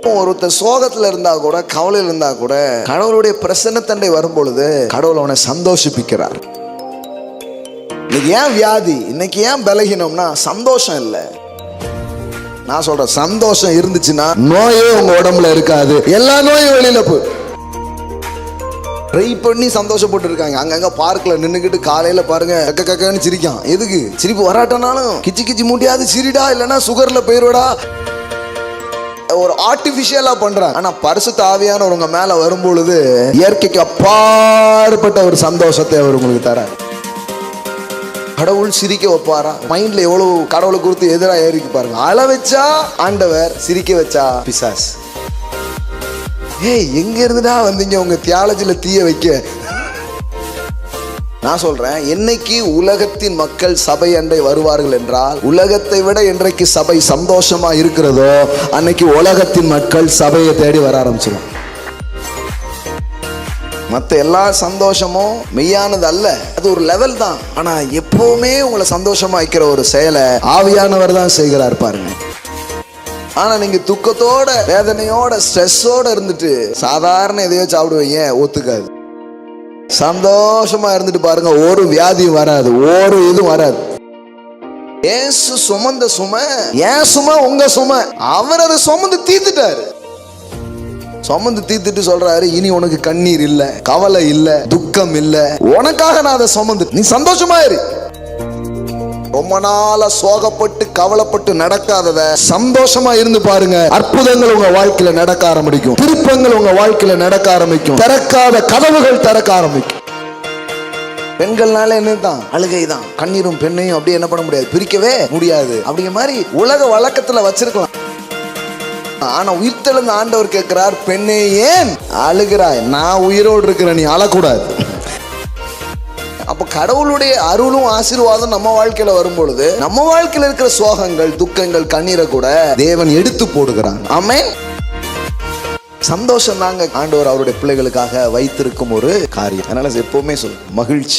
இப்போ ஒருத்தர் சோகத்துல இருந்தா கூட கவலையில் இருந்தா கூட கடவுளுடைய பிரசன்னத்தண்டை வரும் பொழுது கடவுள் அவனை சந்தோஷிப்பிக்கிறார். இன்னைக்கு ஏன் வியாதி? இன்னைக்கு ஏன் பலகீனம்னா சந்தோஷம் இல்லை. நான் சொல்றேன் சந்தோஷம் இருந்துச்சுன்னா நோயே உங்க உடம்புல இருக்காது. எல்லா நோயும் வெளியில போய் ட்ரை பண்ணி சந்தோஷப்பட்டு இருக்காங்க அங்கங்க பார்க்ல நின்றுக்கிட்டு காலையில பாருங்க கக்க கக்கன்னு சிரிக்கான். எதுக்கு? சிரிப்பு வராட்டனாலும் கிச்சி கிச்சி மூட்டியாவது சிரிடா இல்லைன்னா சுகர்ல போயிருடா ஒரு ஆர்டிஃபிஷியலாக பண்ணுறாங்க ஆனால் பரிசுத்த ஆவியானவர் மேலே வரும்பொழுது இயற்கைக்கு அப்பாற்பட்ட ஒரு சந்தோஷத்தை அவர் உங்களுக்கு தரார். கடவுள் சிரிக்க வைப்பாரா? மைண்ட்ல எவ்வளவு கடவுளை குறித்து எதிராக ஏறிக்கு பாருங்க. அழ வச்சா ஆண்டவர் சிரிக்க வச்சா பிசாஸ் ஏய் எங்க இருந்துடா வந்தீங்க? உங்க தியாலஜில தீய வைக்க. நான் சொல்றேன் என்னைக்கு உலகத்தின் மக்கள் சபை அண்டை வருவார்கள் என்றால் உலகத்தை விட என்றைக்கு சபை சந்தோஷமா இருக்கிறதோ அன்னைக்கு உலகத்தின் மக்கள் சபையை தேடி வர ஆரம்பிச்சிடும் மற்ற எல்லா சந்தோஷமும் மெய்யானது அல்ல. அது ஒரு லெவல் தான். ஆனா எப்பவுமே உங்களை சந்தோஷமா வைக்கிற ஒரு செயலை ஆவியானவர் தான் செய்கிறார் பாருங்க. ஆனா நீங்க துக்கத்தோட வேதனையோட ஸ்ட்ரெஸ்ஸோட இருந்துட்டு சாதாரண எதையோ சாப்பிடுவீங்க ஒத்துக்காது. சந்தோஷமா இருந்துட்டு பாருங்க ஒரு வியாதியும் வராது ஒரு இதுவும் வராது. ஏசு சுமந்த சுமை ஏன் சுமை உங்க சுமை. அவர் அதை சுமந்து தீர்த்துட்டாரு. சுமந்து தீர்த்துட்டு சொல்றாரு இனி உனக்கு கண்ணீர் இல்ல கவலை இல்ல துக்கம் இல்ல. உனக்காக நான் அதை சுமந்து நீ சந்தோஷமா இரு. ரொம்ப நாளா சோகப்பட்டு கவலைப்பட்டு நடக்காதத சந்தோஷமா இருந்து பாருங்க. அற்புதங்கள் உங்க வாழ்க்கையில நடக்க ஆரம்பிக்கும். திருப்பங்கள் உங்க வாழ்க்கையில நடக்க ஆரம்பிக்கும். திறக்காத கதவுகள் திறக்க ஆரம்பிக்கும். பெண்கள்னால என்னதான் அழுகை தான் கண்ணீரும் பெண்ணையும் அப்படியே என்ன பண்ண முடியாது? பிரிக்கவே முடியாது. அப்படிங்கிற மாதிரி உலக வழக்கத்துல வச்சிருக்கலாம். ஆனா உயிர்த்தெழுந்த ஆண்டவர் கேட்கிறார் பெண்ணே ஏன் அழுகிறாய்? நான் உயிரோடு இருக்கிற நீ அழக்கூடாது. கடவுளுடைய அருளும் ஆசீர்வாதம் நம்ம வாழ்க்கையில வரும் பொழுது நம்ம வாழ்க்கையில இருக்கிற சோகங்கள் துக்கங்கள் கண்ணீரை கூட தேவன் எடுத்து போடுகிறான் ஆமே சந்தோஷம் தாங்க ஆண்டவர் அவருடைய பிள்ளைகளுக்காக வைத்திருக்கும் ஒரு காரியம். அதனால எப்பவுமே சொல் மகிழ்ச்சி.